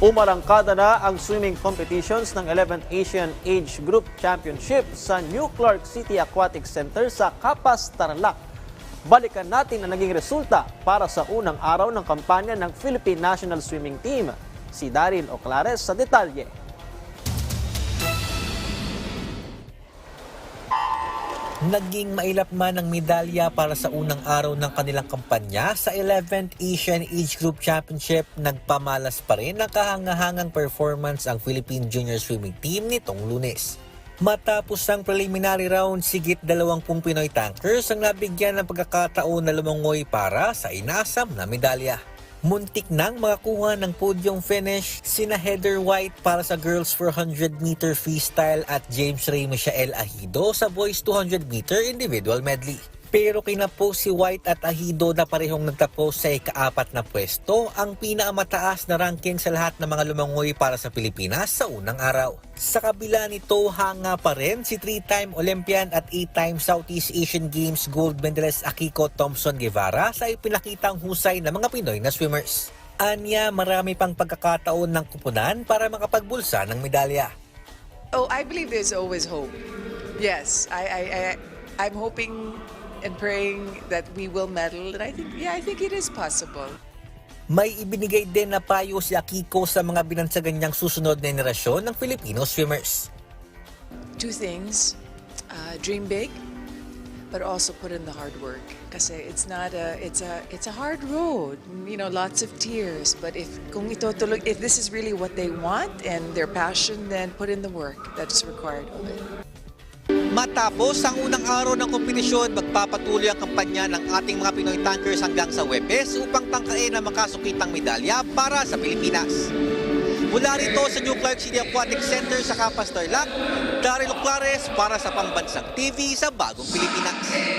Umarangkada na ang swimming competitions ng 11th Asian Age Group Championship sa New Clark City Aquatic Center sa Capas, Tarlac. Balikan natin ang naging resulta para sa unang araw ng kampanya ng Philippine National Swimming Team. Si Daryl Oclares sa detalye. Naging mailap man ang medalya para sa unang araw ng kanilang kampanya sa 11th Asian Age Group Championship, nagpamalas pa rin ang kahangahangang performance ang Philippine Junior Swimming Team nitong lunes. Matapos ang preliminary round, sigit 20 Pinoy tankers ang nabigyan ng pagkakataon na lumangoy para sa inasam na medalya. Muntik nang makakuha ng podium finish sina Heather White para sa girls 400 meter freestyle at James Ray Michael Ahido sa boys 200 meter individual medley. Pero kina po si White at Ahido na parehong nagtapos sa ikaapat na pwesto ang pinakamataas na ranking sa lahat ng mga lumangoy para sa Pilipinas sa unang araw. Sa kabila nito, hanga pa rin si 3-time Olympian at 8-time Southeast Asian Games gold medalist Akiko Thompson Guevara sa ipinakitang husay ng mga Pinoy na swimmers. Anya, marami pang pagkakataon ng kupunan para makapagbulsa ng medalya. Oh, I believe there's always hope. Yes, I, I, I, I'm hoping and praying that we will medal, and I think, yeah, I think it is possible. May ibinigay din na payo si Akiko sa mga binansagan niyang susunod na henerasyon ng Filipino swimmers. Two things: uh, dream big, but also put in the hard work. Kasi it's not a, it's a, it's a hard road. You know, lots of tears. But if kung itutuloy, if this is really what they want and their passion, then put in the work that's required of it. Matapos ang unang araw ng kompetisyon, magpapatuloy ang kampanya ng ating mga Pinoy tankers hanggang sa Webes upang tangkain ang makasukitang medalya para sa Pilipinas. Mula rito sa New Clark City Aquatic Center sa Capas, Tarlac, Daryl Clares para sa Pambansang TV sa Bagong Pilipinas.